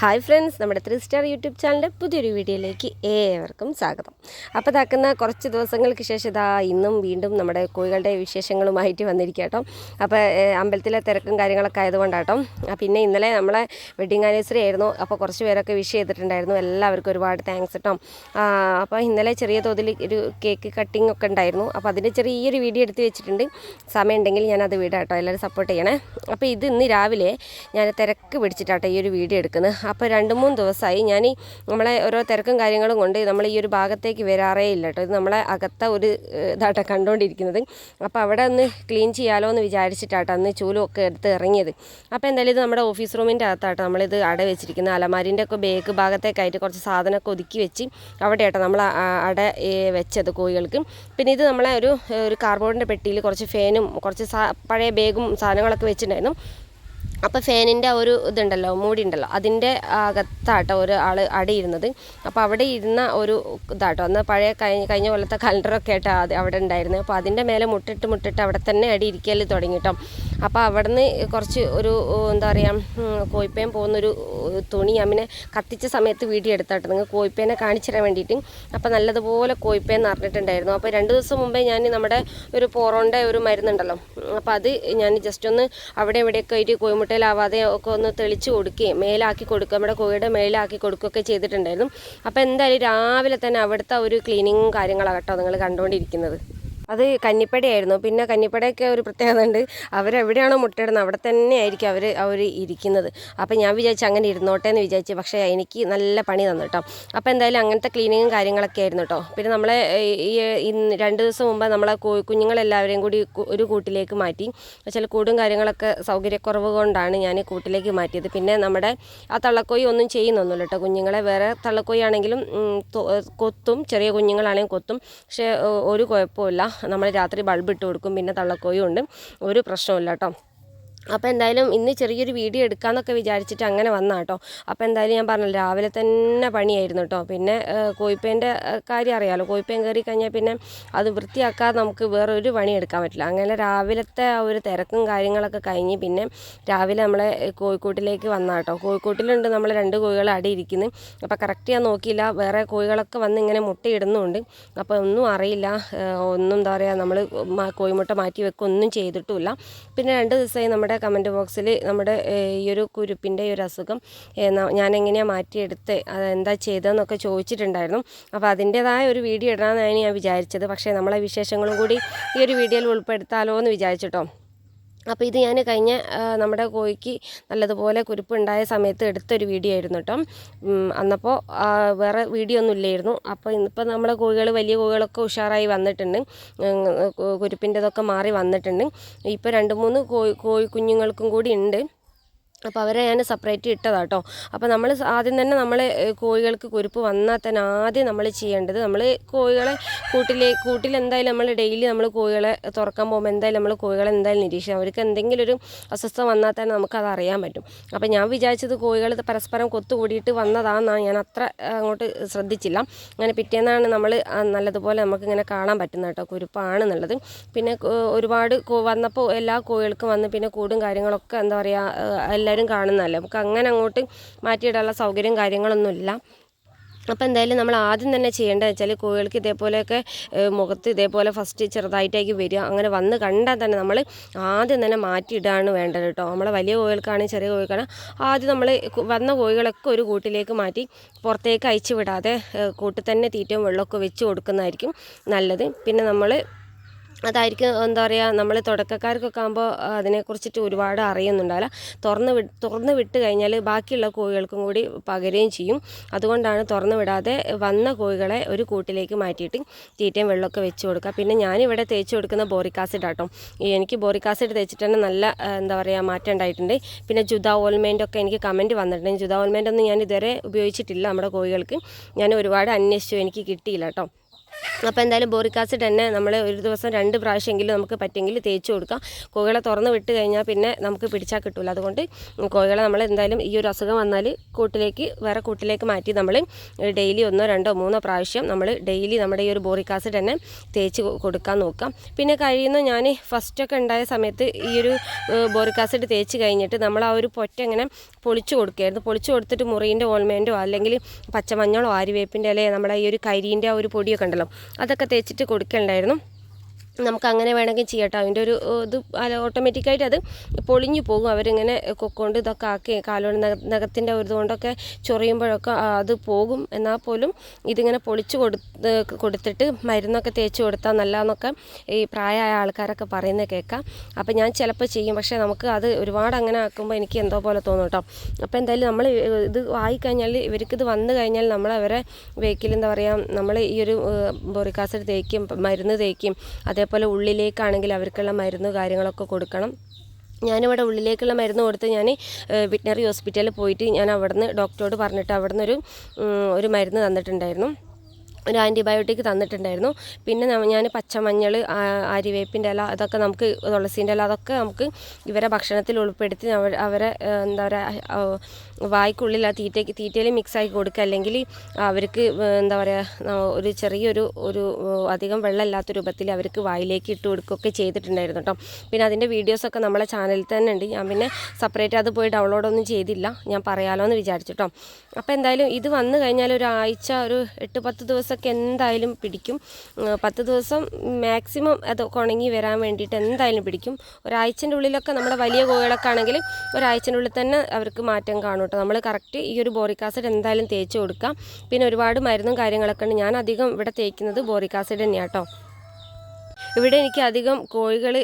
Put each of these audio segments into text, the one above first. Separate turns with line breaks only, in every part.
Hi friends നമ്മുടെ three star YouTube ചാനലിന്റെ പുതിയൊരു വീഡിയോയിലേക്ക് ഏവർക്കും സ്വാഗതം. അപ്പോൾ ഇതാക്കുന്ന കുറച്ച് ദിവസങ്ങൾക്ക് ശേഷം ഇതാ ഇന്നും വീണ്ടും നമ്മുടെ കോഴികളുടെ വിശേഷങ്ങളുമായിട്ട് വന്നിരിക്കുക കേട്ടോ അപ്പോൾ അമ്പലത്തിലെ തിരക്കും കാര്യങ്ങളൊക്കെ ആയതുകൊണ്ടാട്ടോ പിന്നെ ഇന്നലെ നമ്മളെ വെഡിങ് ആനിവേഴ്സറി ആയിരുന്നു. അപ്പോൾ കുറച്ച് പേരൊക്കെ വിഷ് ചെയ്തിട്ടുണ്ടായിരുന്നു. എല്ലാവർക്കും ഒരുപാട് താങ്ക്സ് കേട്ടോ അപ്പോൾ ഇന്നലെ ചെറിയ തോതിൽ ഒരു കേക്ക് കട്ടിംഗ് ഒക്കെ ഉണ്ടായിരുന്നു. അപ്പോൾ അതിന്റെ ചെറിയൊരു വീഡിയോ എടുത്ത് വെച്ചിട്ടുണ്ട്. സമയം ഉണ്ടെങ്കിൽ അത് വിടാം കേട്ടോ എല്ലാവരും സപ്പോർട്ട് ചെയ്യണേ. അപ്പോൾ ഇത് ഇന്ന് രാവിലെ ഞാൻ തിരക്ക് പിടിച്ചിട്ടാട്ടോ ഈ ഒരു വീഡിയോ എടുക്കുന്നത്. അപ്പോൾ രണ്ട് മൂന്ന് ദിവസമായി ഞാൻ നമ്മളെ ഓരോ തിരക്കും കാര്യങ്ങളും കൊണ്ട് നമ്മൾ ഈ ഒരു ഭാഗത്തേക്ക് വരാറേ ഇല്ല കേട്ടോ. ഇത് നമ്മളെ അകത്ത ഒരു ഇതാട്ട കണ്ടുകൊണ്ടിരിക്കുന്നത് അപ്പോൾ അവിടെ ഒന്ന് ക്ലീൻ ചെയ്യാലോ എന്ന് വിചാരിച്ചിട്ടാട്ടോ അന്ന് ചൂലും ഒക്കെ എടുത്ത് ഇറങ്ങിയത്. അപ്പോൾ എന്തായാലും ഇത് നമ്മുടെ ഓഫീസ് റൂമിന്റെ അകത്താട്ടോ നമ്മളിത് അട വെച്ചിരിക്കുന്നത്. അലമാരിന്റെ ഒക്കെ ബേക്ക് ഭാഗത്തേക്കായിട്ട് കുറച്ച് സാധനമൊക്കെ ഒതുക്കി വെച്ച് അവിടെ ആട്ടോ നമ്മൾ അട വെച്ചത് കോഴികൾക്ക്. പിന്നെ ഇത് നമ്മളെ ഒരു ഒരു കാർബോർഡിന്റെ പെട്ടിയിൽ കുറച്ച് ഫാനും കുറച്ച് പഴയ ബേഗും സാധനങ്ങളൊക്കെ വെച്ചിട്ടുണ്ടായിരുന്നു. അപ്പോൾ ഫാനിന്റെ ഒരു ഇതുണ്ടല്ലോ മൂടി ഉണ്ടല്ലോ അതിന്റെ അകത്താട്ടോ ഒരു ആൾ അടിയിരുന്നത്. അപ്പോൾ അവിടെ ഇരുന്ന ഒരു ഇതാട്ടോ. അന്ന് പഴയ കഴിഞ്ഞ കഴിഞ്ഞ കൊല്ലത്തെ കലണ്ടറൊക്കെ ആയിട്ടോ അത് അവിടെ ഉണ്ടായിരുന്നത്. അപ്പോൾ അതിന്റെ മേലെ മുട്ടിട്ട് മുട്ടിട്ട് അവിടെ തന്നെ അടി ഇരിക്കൽ തുടങ്ങി കേട്ടോ അപ്പോൾ അവിടെ നിന്ന് കുറച്ച് ഒരു എന്താ പറയുക കോയിപ്പേൻ പോകുന്നൊരു തുണി അമ്മിനെ കത്തിച്ച സമയത്ത് വീഡിയോ എടുത്താട്ടോ. നിങ്ങൾ കോയിപ്പേനെ കാണിച്ചു തരാൻ വേണ്ടിയിട്ട്. അപ്പോൾ നല്ലതുപോലെ കോയിപ്പേൻ നിറഞ്ഞിട്ടുണ്ടായിരുന്നു. അപ്പോൾ രണ്ട് ദിവസം മുമ്പേ ഞാൻ നമ്മുടെ ഒരു പോറോന്റെ ഒരു മരുന്നുണ്ടല്ലോ. അപ്പോൾ അത് ഞാൻ ജസ്റ്റ് ഒന്ന് അവിടെ ഇവിടെയൊക്കെ ആയിട്ട് കോഴിമുട്ടയിലാവാതെ ഒക്കെ ഒന്ന് തെളിച്ച് കൊടുക്കുകയും മേലാക്കി കൊടുക്കുക നമ്മുടെ കോഴിയുടെ മേലാക്കി കൊടുക്കുകയൊക്കെ ചെയ്തിട്ടുണ്ടായിരുന്നു. അപ്പോൾ എന്തായാലും രാവിലെ തന്നെ അവിടുത്തെ ഒരു ക്ലീനിങ്ങും കാര്യങ്ങളാണ് കേട്ടോ നിങ്ങൾ കണ്ടുകൊണ്ടിരിക്കുന്നത്. അത് കന്നിപ്പടയായിരുന്നു. പിന്നെ കന്നിപ്പടയൊക്കെ ഒരു പ്രത്യേകത ഉണ്ട്. അവരെവിടെയാണോ മുട്ടയിടുന്നത് അവിടെ തന്നെ ആയിരിക്കും അവർ അവർ ഇരിക്കുന്നത്. അപ്പോൾ ഞാൻ വിചാരിച്ചു അങ്ങനെ ഇരുന്നോട്ടെ എന്ന് വിചാരിച്ചു. പക്ഷേ എനിക്ക് നല്ല പണി തന്നു കേട്ടോ. അപ്പോൾ എന്തായാലും അങ്ങനത്തെ ക്ലീനിങ്ങും കാര്യങ്ങളൊക്കെ ആയിരുന്നു കേട്ടോ. പിന്നെ നമ്മളെ ഈ- രണ്ട് ദിവസം മുമ്പ് നമ്മളെ കുഞ്ഞുങ്ങളെല്ലാവരെയും കൂടി ഒരു കൂട്ടിലേക്ക് മാറ്റി. ചില കൂടും കാര്യങ്ങളൊക്കെ സൗകര്യക്കുറവ് കൊണ്ടാണ് ഞാൻ കൂട്ടിലേക്ക് മാറ്റിയത്. പിന്നെ നമ്മുടെ ആ തള്ളക്കോയി ഒന്നും ചെയ്യുന്നൊന്നുമില്ല കേട്ടോ. കുഞ്ഞുങ്ങളെ വേറെ തള്ളക്കോയി ആണെങ്കിലും കൊത്തും ചെറിയ കുഞ്ഞുങ്ങളാണെങ്കിൽ കൊത്തും. പക്ഷേ ഒരു കുഴപ്പമില്ല നമ്മൾ രാത്രി ബൾബ് ഇട്ട് കൊടുക്കും പിന്നെ തള്ളക്കോയും ഉണ്ട്. ഒരു പ്രശ്നമില്ല കേട്ടോ. അപ്പോൾ എന്തായാലും ഇന്ന് ചെറിയൊരു വീഡിയോ എടുക്കാമെന്നൊക്കെ വിചാരിച്ചിട്ട് അങ്ങനെ വന്നാൽ കേട്ടോ അപ്പോൾ എന്തായാലും ഞാൻ പറഞ്ഞല്ലോ രാവിലെ തന്നെ പണിയായിരുന്നു കേട്ടോ പിന്നെ കോയിപ്പേന്റെ കാര്യം അറിയാമല്ലോ കോയിപ്പേൻ കയറി കഴിഞ്ഞാൽ പിന്നെ അത് വൃത്തിയാക്കാതെ നമുക്ക് വേറെ ഒരു പണി എടുക്കാൻ പറ്റില്ല. അങ്ങനെ രാവിലത്തെ ആ ഒരു തിരക്കും കാര്യങ്ങളൊക്കെ കഴിഞ്ഞ് പിന്നെ രാവിലെ നമ്മളെ കോഴിക്കോട്ടിലേക്ക് വന്നാൽ കേട്ടോ കോഴിക്കോട്ടിലുണ്ട് നമ്മൾ രണ്ട് കോഴികൾ അടി ഇരിക്കുന്നു. അപ്പോൾ കറക്റ്റ് ഞാൻ നോക്കിയില്ല. വേറെ കോഴികളൊക്കെ വന്ന് ഇങ്ങനെ മുട്ടയിടുന്നുണ്ട് അപ്പോൾ ഒന്നും അറിയില്ല. ഒന്നും എന്താ പറയുക നമ്മൾ കോഴിമുട്ട മാറ്റി വെക്കുക ഒന്നും ചെയ്തിട്ടുമില്ല. പിന്നെ രണ്ട് ദിവസമായി നമ്മുടെ കമന്റ് ബോക്സിൽ നമ്മുടെ ഈ ഒരു കുരുപ്പിന്റെ ഈ ഒരു അസുഖം ഞാൻ എങ്ങനെയാണ് മാറ്റിയെടുത്ത് അതെന്താ ചെയ്തതെന്നൊക്കെ ചോദിച്ചിട്ടുണ്ടായിരുന്നു. അപ്പോൾ അതിന്റേതായ ഒരു വീഡിയോ ഇടാമെന്നാണ് ഞാൻ വിചാരിച്ചത്. പക്ഷേ നമ്മളെ വിശേഷങ്ങളും കൂടി ഈ ഒരു വീഡിയോയിൽ ഉൾപ്പെടുത്താലോ എന്ന് വിചാരിച്ചിട്ടോ അപ്പോൾ ഇത് ഞാൻ കഴിഞ്ഞ നമ്മുടെ കോഴിക്ക് നല്ലതുപോലെ കുരുപ്പ് ഉണ്ടായ സമയത്ത് എടുത്തൊരു വീഡിയോ ആയിരുന്നു കേട്ടോ. അന്നപ്പോൾ വേറെ വീഡിയോ ഒന്നും ഇല്ലായിരുന്നു. അപ്പോൾ ഇന്നിപ്പോൾ നമ്മുടെ കോഴികൾ വലിയ കോഴികളൊക്കെ ഉഷാറായി വന്നിട്ടുണ്ട്. കുരുപ്പിന്റെതൊക്കെ മാറി വന്നിട്ടുണ്ട്. ഇപ്പോൾ രണ്ട് മൂന്ന് കോഴി കോഴി കുഞ്ഞുങ്ങൾക്കും കൂടി ഉണ്ട്. അപ്പോൾ അവരെ ഞാൻ സെപ്പറേറ്റ് ഇട്ടതാട്ടോ അപ്പോൾ നമ്മൾ ആദ്യം തന്നെ നമ്മൾ കോഴികൾക്ക് കുരുപ്പ് വന്നാൽ തന്നെ ആദ്യം നമ്മൾ ചെയ്യേണ്ടത് നമ്മൾ കോഴികളെ കൂട്ടിലെ കൂട്ടിൽ എന്തായാലും നമ്മൾ ഡെയിലി നമ്മൾ കോഴികളെ തുറക്കാൻ പോകുമ്പോൾ എന്തായാലും നമ്മൾ കോഴികളെ എന്തായാലും നിരീക്ഷിക്കും അവർക്ക് എന്തെങ്കിലും ഒരു അസ്വസ്ഥ വന്നാൽ തന്നെ നമുക്കത് അറിയാൻ പറ്റും. അപ്പോൾ ഞാൻ വിചാരിച്ചത് കോഴികൾ പരസ്പരം കൊത്തുകൂടിയിട്ട് വന്നതാണെന്നാണ് ഞാൻ അത്ര അങ്ങോട്ട് ശ്രദ്ധിച്ചില്ല. അങ്ങനെ പിറ്റേന്നാണ് നമ്മൾ നല്ലതുപോലെ നമുക്കിങ്ങനെ കാണാൻ പറ്റുന്നത് കേട്ടോ കുരുപ്പാണെന്നുള്ളത്. പിന്നെ ഒരുപാട് വന്നപ്പോൾ എല്ലാ കോഴികൾക്കും വന്ന് പിന്നെ കൂടും കാര്യങ്ങളൊക്കെ എന്താ പറയുക എല്ലാവരും കാണുന്നതല്ലേ. നമുക്ക് അങ്ങനെ അങ്ങോട്ട് മാറ്റിയിടാനുള്ള സൗകര്യം കാര്യങ്ങളൊന്നുമില്ല. അപ്പോൾ എന്തായാലും നമ്മൾ ആദ്യം തന്നെ ചെയ്യേണ്ടത് വെച്ചാൽ കോഴികൾക്ക് ഇതേപോലെയൊക്കെ മുഖത്ത് ഇതേപോലെ ഫസ്റ്റ് ചെറുതായിട്ടേക്ക് വരിക. അങ്ങനെ വന്ന് കണ്ടാൽ തന്നെ നമ്മൾ ആദ്യം തന്നെ മാറ്റിയിടാണ് വേണ്ടത് കേട്ടോ. നമ്മളെ വലിയ കോഴികൾക്കാണെങ്കിൽ ചെറിയ കോഴിക്കാണ്. ആദ്യം നമ്മൾ വന്ന കോഴികളൊക്കെ ഒരു കൂട്ടിലേക്ക് മാറ്റി പുറത്തേക്ക് അയച്ചു വിടാതെ കൂട്ടിൽ തന്നെ തീറ്റയും വെള്ളമൊക്കെ വെച്ച് കൊടുക്കുന്നതായിരിക്കും നല്ലത്. പിന്നെ നമ്മൾ അതായിരിക്കും എന്താ പറയുക നമ്മൾ തുടക്കക്കാർക്കൊക്കെ ആകുമ്പോൾ അതിനെക്കുറിച്ചിട്ട് ഒരുപാട് അറിയുന്നുണ്ടാവില്ല. തുറന്ന് വി തുറന്ന് വിട്ട് കഴിഞ്ഞാൽ ബാക്കിയുള്ള കോഴികൾക്കും കൂടി പകരുകയും ചെയ്യും. അതുകൊണ്ടാണ് തുറന്ന് വിടാതെ വന്ന കോഴികളെ ഒരു കൂട്ടിലേക്ക് മാറ്റിയിട്ട് തീറ്റയും വെള്ളമൊക്കെ വെച്ച് കൊടുക്കുക. പിന്നെ ഞാനിവിടെ തേച്ച് കൊടുക്കുന്ന ബോറിക് ആസിഡ് ആട്ടോ. എനിക്ക് ബോറിക് ആസിഡ് തേച്ചിട്ട് തന്നെ നല്ല എന്താ പറയുക മാറ്റം ഉണ്ടായിട്ടുണ്ട്. പിന്നെ ജുദ ഓൽമേന്റൊക്കെ എനിക്ക് കമന്റ് വന്നിട്ടുണ്ട് ജുദ ഓൽമേന്റൊന്നും ഞാൻ ഇതുവരെ ഉപയോഗിച്ചിട്ടില്ല നമ്മുടെ കോഴികൾക്ക്. ഞാൻ ഒരുപാട് അന്വേഷിച്ചു എനിക്ക് കിട്ടിയില്ല കേട്ടോ അപ്പോൾ എന്തായാലും ബോറിക് ആസിഡ് തന്നെ നമ്മൾ ഒരു ദിവസം രണ്ട് പ്രാവശ്യമെങ്കിലും നമുക്ക് പറ്റുമെങ്കിൽ തേച്ച് കൊടുക്കാം. കോഴികളെ തുറന്ന് വിട്ട് കഴിഞ്ഞാൽ പിന്നെ നമുക്ക് പിടിച്ചാൽ കിട്ടില്ല അതുകൊണ്ട് കോഴികളെ നമ്മൾ എന്തായാലും ഈ ഒരു അസുഖം വന്നാൽ കൂട്ടിലേക്ക് വേറെ കൂട്ടിലേക്ക് മാറ്റി നമ്മൾ ഡെയിലി ഒന്നോ രണ്ടോ മൂന്നോ പ്രാവശ്യം നമ്മൾ ഡെയിലി നമ്മുടെ ഈ ഒരു ബോറിക് ആസിഡ് തന്നെ തേച്ച് കൊടുക്കാൻ നോക്കാം. പിന്നെ കഴിയുന്ന ഞാൻ ഫസ്റ്റൊക്കെ ഉണ്ടായ സമയത്ത് ഈ ഒരു ബോറിക് ആസിഡ് തേച്ച് കഴിഞ്ഞിട്ട് നമ്മൾ ആ ഒരു പൊറ്റ ഇങ്ങനെ പൊളിച്ചു കൊടുക്കുകയായിരുന്നു. പൊളിച്ചു കൊടുത്തിട്ട് മുറിന്റെ ഓൾമെന്റോ അല്ലെങ്കിൽ പച്ചമഞ്ഞളോ ആര്യവേപ്പിന്റെ ഇലയോ നമ്മുടെ ഈ ഒരു കരിന്റെ ആ ഒരു പൊടിയൊക്കെ ഉണ്ടല്ലോ അതൊക്കെ തേച്ചിട്ട് കൊടുക്കണ്ടായിരുന്നു. നമുക്ക് അങ്ങനെ വേണമെങ്കിൽ ചെയ്യട്ടോ. അതിന്റെ ഒരു ഇത് ഓട്ടോമാറ്റിക്കായിട്ട് അത് പൊളിഞ്ഞു പോകും. അവരിങ്ങനെ കൊക്കൊണ്ട് ഇതൊക്കെ ആക്കി കാലോട് നഖ നഖത്തിന്റെ ഒരു ഇതുകൊണ്ടൊക്കെ ചൊറിയുമ്പോഴൊക്കെ അത് പോകും. എന്നാൽ പോലും ഇതിങ്ങനെ പൊളിച്ച് കൊടുത്ത് കൊടുത്തിട്ട് മരുന്നൊക്കെ തേച്ച് കൊടുത്താൽ നല്ലതെന്നൊക്കെ ഈ പ്രായമായ ആൾക്കാരൊക്കെ പറയുന്നത് കേൾക്കാം. അപ്പം ഞാൻ ചിലപ്പോൾ ചെയ്യും. പക്ഷേ നമുക്ക് അത് ഒരുപാട് അങ്ങനെ ആക്കുമ്പോൾ എനിക്ക് എന്തോ പോലെ തോന്നും കേട്ടോ. അപ്പോൾ എന്തായാലും നമ്മൾ ഇത് വായിക്കഴിഞ്ഞാൽ ഇവർക്ക് ഇത് വന്നു കഴിഞ്ഞാൽ നമ്മൾ അവരെ വെഹിക്കിൽ എന്താ പറയുക നമ്മൾ ഈ ഒരു ബോറിക്കാസിഡ് തേക്കും മരുന്ന് തേക്കും അതേപോലെ ഉള്ളിലേക്കാണെങ്കിൽ അവർക്കുള്ള മരുന്ന് കാര്യങ്ങളൊക്കെ കൊടുക്കണം. ഞാനിവിടെ ഉള്ളിലേക്കുള്ള മരുന്ന് കൊടുത്ത് ഞാൻ വെറ്റിനറി ഹോസ്പിറ്റലിൽ പോയിട്ട് ഞാൻ അവിടുന്ന് ഡോക്ടറോട് പറഞ്ഞിട്ട് അവിടുന്ന് ഒരു ഒരു മരുന്ന് തന്നിട്ടുണ്ടായിരുന്നു. ഒരു ആന്റിബയോട്ടിക് തന്നിട്ടുണ്ടായിരുന്നു. പിന്നെ ഞാൻ പച്ചമഞ്ഞൾ ആര്യവേപ്പിന്റെ ഇല അതൊക്കെ നമുക്ക് തുളസീന്റെ ഇല അതൊക്കെ നമുക്ക് ഇവരെ ഭക്ഷണത്തിൽ ഉൾപ്പെടുത്തി അവ- അവരെ എന്താ പറയുക വായ്ക്കുള്ളിൽ ആ തീറ്റയ്ക്ക് തീറ്റയിൽ മിക്സാക്കി കൊടുക്കുക. അല്ലെങ്കിൽ അവർക്ക് എന്താ പറയുക ഒരു ചെറിയൊരു ഒരു അധികം വെള്ളമില്ലാത്ത രൂപത്തിൽ അവർക്ക് വായിലേക്ക് ഇട്ട് കൊടുക്കുകയൊക്കെ ചെയ്തിട്ടുണ്ടായിരുന്നു കേട്ടോ. പിന്നെ അതിന്റെ വീഡിയോസൊക്കെ നമ്മളെ ചാനലിൽ തന്നെ ഉണ്ട്. ഞാൻ പിന്നെ സെപ്പറേറ്റ് അത് പോയി ഡൗൺലോഡൊന്നും ചെയ്തില്ല. ഞാൻ പറയാമല്ലോ എന്ന് വിചാരിച്ചു കേട്ടോ. അപ്പോൾ എന്തായാലും ഇത് വന്നു കഴിഞ്ഞാൽ ഒരാഴ്ച ഒരു എട്ട് പത്ത് ദിവസമൊക്കെ എന്തായാലും പിടിക്കും. പത്ത് ദിവസം മാക്സിമം അത് ഉണങ്ങി വരാൻ വേണ്ടിയിട്ട് എന്തായാലും പിടിക്കും. ഒരാഴ്ചന്റെ ഉള്ളിലൊക്കെ നമ്മുടെ വലിയ കോഴികളൊക്കെ ആണെങ്കിൽ ഒരാഴ്ചന്റെ ഉള്ളിൽ തന്നെ അവർക്ക് മാറ്റം കാണും കേട്ടോ. നമ്മൾ കറക്റ്റ് ഈ ഒരു ബോറിക് ആസിഡ് എന്തായാലും തേച്ച് കൊടുക്കാം. പിന്നെ ഒരുപാട് മരുന്നും കാര്യങ്ങളൊക്കെ ഉണ്ട് ഞാൻ അധികം ഇവിടെ തേക്കുന്നത് ബോറിക് ആസിഡ് തന്നെയാണ് കേട്ടോ. ഇവിടെ എനിക്ക് അധികം കോഴികൾ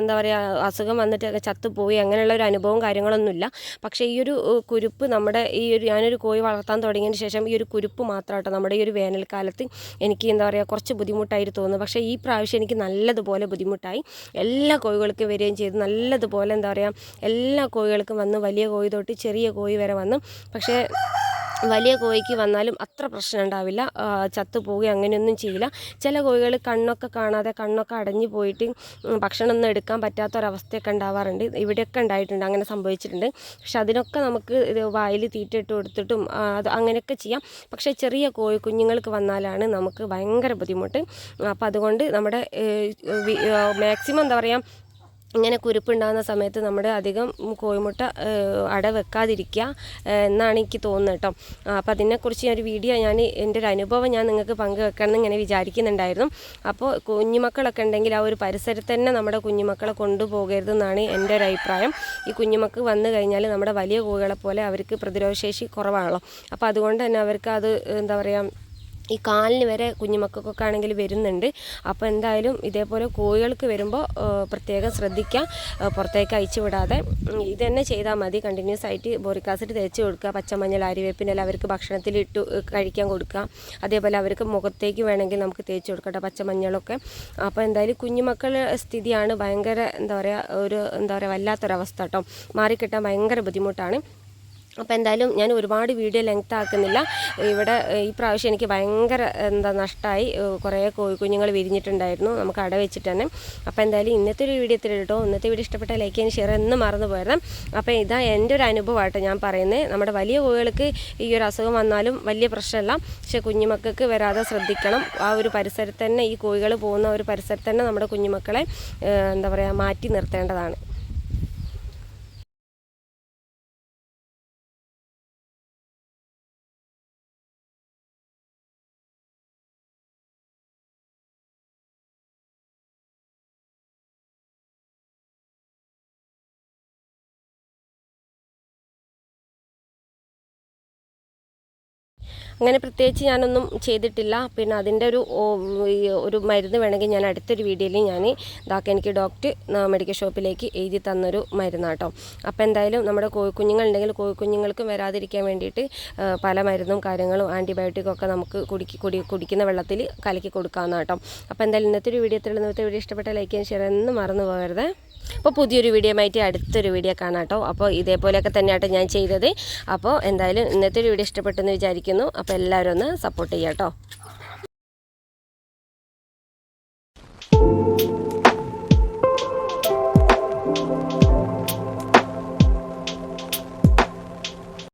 എന്താ പറയുക അസുഖം വന്നിട്ട് ചത്തുപോയി അങ്ങനെയുള്ള ഒരു അനുഭവം കാര്യങ്ങളൊന്നുമില്ല. പക്ഷേ ഈ ഒരു കുരുപ്പ് നമ്മുടെ ഈ ഒരു ഞാനൊരു കോഴി വളർത്താൻ തുടങ്ങിയതിന് ശേഷം ഈ ഒരു കുരുപ്പ് മാത്രം നമ്മുടെ ഈ ഒരു വേനൽക്കാലത്ത് എനിക്ക് എന്താ പറയുക കുറച്ച് ബുദ്ധിമുട്ടായിട്ട് തോന്നുന്നു. പക്ഷേ ഈ പ്രാവശ്യം എനിക്ക് നല്ലതുപോലെ ബുദ്ധിമുട്ടായി. എല്ലാ കോഴികൾക്കും വരികയും ചെയ്തു. നല്ലതുപോലെ എന്താ പറയുക എല്ലാ കോഴികൾക്കും വന്ന്. വലിയ കോഴി തൊട്ട് ചെറിയ കോഴി വരെ വന്നു. പക്ഷേ വലിയ കോഴിക്ക് വന്നാലും അത്ര പ്രശ്നം ഉണ്ടാവില്ല. ചത്തുപോവുക അങ്ങനെയൊന്നും ചെയ്യില്ല. ചില കോഴികൾ കണ്ണൊക്കെ കാണാതെ കണ്ണൊക്കെ അടഞ്ഞു പോയിട്ട് ഭക്ഷണമൊന്നും എടുക്കാൻ പറ്റാത്തൊരവസ്ഥയൊക്കെ ഉണ്ടാവാറുണ്ട്. ഇവിടെയൊക്കെ ഉണ്ടായിട്ടുണ്ട് അങ്ങനെ സംഭവിച്ചിട്ടുണ്ട്. പക്ഷെ അതിനൊക്കെ നമുക്ക് ഇത് വായിൽ തീറ്റ ഇട്ട് കൊടുത്തിട്ടും അത് അങ്ങനെയൊക്കെ ചെയ്യാം. പക്ഷേ ചെറിയ കോഴി കുഞ്ഞുങ്ങൾക്ക് വന്നാലാണ് നമുക്ക് ഭയങ്കര ബുദ്ധിമുട്ട്. അപ്പോൾ അതുകൊണ്ട് നമ്മുടെ മാക്സിമം എന്താ പറയുക ഇങ്ങനെ കുരുപ്പുണ്ടാകുന്ന സമയത്ത് നമ്മുടെ അധികം കോഴിമുട്ട അട വെക്കാതിരിക്കുക എന്നാണ് എനിക്ക് തോന്നുന്നത് കേട്ടോ. അപ്പോൾ അതിനെക്കുറിച്ച് ഒരു വീഡിയോ ഞാൻ എന്റെ ഒരു അനുഭവം ഞാൻ നിങ്ങൾക്ക് പങ്കുവെക്കണം എന്ന് ഇങ്ങനെ വിചാരിക്കുന്നുണ്ടായിരുന്നു. അപ്പോൾ കുഞ്ഞുമക്കളൊക്കെ ഉണ്ടെങ്കിൽ ആ ഒരു പരിസരത്ത് തന്നെ നമ്മുടെ കുഞ്ഞുമക്കളെ കൊണ്ടുപോകരുതെന്നാണ് എന്റെ ഒരു അഭിപ്രായം. ഈ കുഞ്ഞുമക്കൾ വന്നു കഴിഞ്ഞാൽ നമ്മുടെ വലിയ കോഴികളെ പോലെ അവർക്ക് പ്രതിരോധശേഷി കുറവാണല്ലോ. അപ്പോൾ അതുകൊണ്ട് തന്നെ അവർക്ക് അത് എന്താ പറയുക ഈ കാലിന് വരെ കുഞ്ഞുമക്കൾക്കൊക്കെ ആണെങ്കിൽ വരുന്നുണ്ട്. അപ്പോൾ എന്തായാലും ഇതേപോലെ കോഴികൾക്ക് വരുമ്പോൾ പ്രത്യേകം ശ്രദ്ധിക്കുക. പുറത്തേക്ക് അയച്ചു വിടാതെ. ഇത് തന്നെ ചെയ്താൽ മതി. കണ്ടിന്യൂസ് ആയിട്ട് ബോറിക് തേച്ച് കൊടുക്കുക. പച്ചമഞ്ഞൾ അരിവേപ്പിനെ അവർക്ക് ഭക്ഷണത്തിൽ ഇട്ട് കഴിക്കാൻ കൊടുക്കുക. അതേപോലെ അവർക്ക് മുഖത്തേക്ക് വേണമെങ്കിൽ നമുക്ക് തേച്ച് കൊടുക്കട്ടെ പച്ചമഞ്ഞളൊക്കെ. അപ്പോൾ എന്തായാലും കുഞ്ഞുമക്കളുടെ സ്ഥിതിയാണ് ഭയങ്കര എന്താ പറയുക ഒരു എന്താ പറയുക വല്ലാത്തൊരവസ്ഥ കേട്ടോ. മാറിക്കിട്ടാൻ ഭയങ്കര ബുദ്ധിമുട്ടാണ്. അപ്പോൾ എന്തായാലും ഞാൻ ഒരുപാട് വീഡിയോ ലെങ്ത് ആക്കുന്നില്ല. ഇവിടെ ഈ പ്രാവശ്യം എനിക്ക് ഭയങ്കര എന്താ നഷ്ടമായി കുറേ കോഴിക്കുഞ്ഞുങ്ങൾ വിരിഞ്ഞിട്ടുണ്ടായിരുന്നു. നമുക്ക് അട വെച്ചിട്ട് തന്നെ. അപ്പോൾ എന്തായാലും ഇന്നത്തെ ഒരു വീഡിയോ ഇത്തിരി കേട്ടോ ഇന്നത്തെ വീഡിയോ ഇഷ്ടപ്പെട്ട ലൈക്ക് ചെയ്യാൻ ഷെയർ എന്ന് മറന്നു പോയത് അപ്പോൾ ഇതാ എന്റെ ഒരു അനുഭവമായിട്ട് ഞാൻ പറയുന്നത് നമ്മുടെ വലിയ കോഴികൾക്ക് ഈ ഒരു അസുഖം വന്നാലും വലിയ പ്രശ്നമല്ല. പക്ഷേ കുഞ്ഞുമക്കൾക്ക് വരാതെ ശ്രദ്ധിക്കണം. ആ ഒരു പരിസരത്ത് തന്നെ ഈ കോഴികൾ പോകുന്ന ഒരു പരിസരത്ത് തന്നെ നമ്മുടെ കുഞ്ഞുമക്കളെ എന്താ പറയുക മാറ്റി നിർത്തേണ്ടതാണ്. അങ്ങനെ പ്രത്യേകിച്ച് ഞാനൊന്നും ചെയ്തിട്ടില്ല. പിന്നെ അതിന്റെ ഒരു ഒരു മരുന്ന് വേണമെങ്കിൽ ഞാൻ അടുത്തൊരു വീഡിയോയിൽ ഞാൻ ഇതാക്കി എനിക്ക് ഡോക്ടർ മെഡിക്കൽ ഷോപ്പിലേക്ക് എഴുതി തന്നൊരു മരുന്നാട്ടോ. അപ്പോൾ എന്തായാലും നമ്മുടെ കോഴിക്കുഞ്ഞുങ്ങളുണ്ടെങ്കിൽ കോഴിക്കുഞ്ഞുങ്ങൾക്കും വരാതിരിക്കാൻ വേണ്ടിയിട്ട് പല മരുന്നും കാര്യങ്ങളും ആന്റിബയോട്ടിക്കും ഒക്കെ നമുക്ക് കുടിക്കി കുടി കുടിക്കുന്ന വെള്ളത്തിൽ കലക്കി കൊടുക്കാവുന്ന കേട്ടോ അപ്പോൾ എന്തായാലും ഇന്നത്തെ ഒരു വീഡിയോ എത്തുള്ള ഇന്നത്തെ വീഡിയോ ഇഷ്ടപ്പെട്ട ലൈക്ക് ചെയ്യാൻ ഷെയർ എന്ന് മറന്നു പോകരുത്. അപ്പോൾ പുതിയൊരു വീഡിയോ ആയിട്ട് അടുത്തൊരു വീഡിയോ കാണാം കേട്ടോ. അപ്പോൾ ഇതേപോലെയൊക്കെ തന്നെയാട്ടോ ഞാൻ ചെയ്തത്. അപ്പോൾ എന്തായാലും ഇന്നത്തെ ഒരു വീഡിയോ ഇഷ്ടപ്പെട്ടെന്ന് വിചാരിക്കുന്നു. അപ്പോൾ എല്ലാവരും ഒന്ന് സപ്പോർട്ട് ചെയ്യാം കേട്ടോ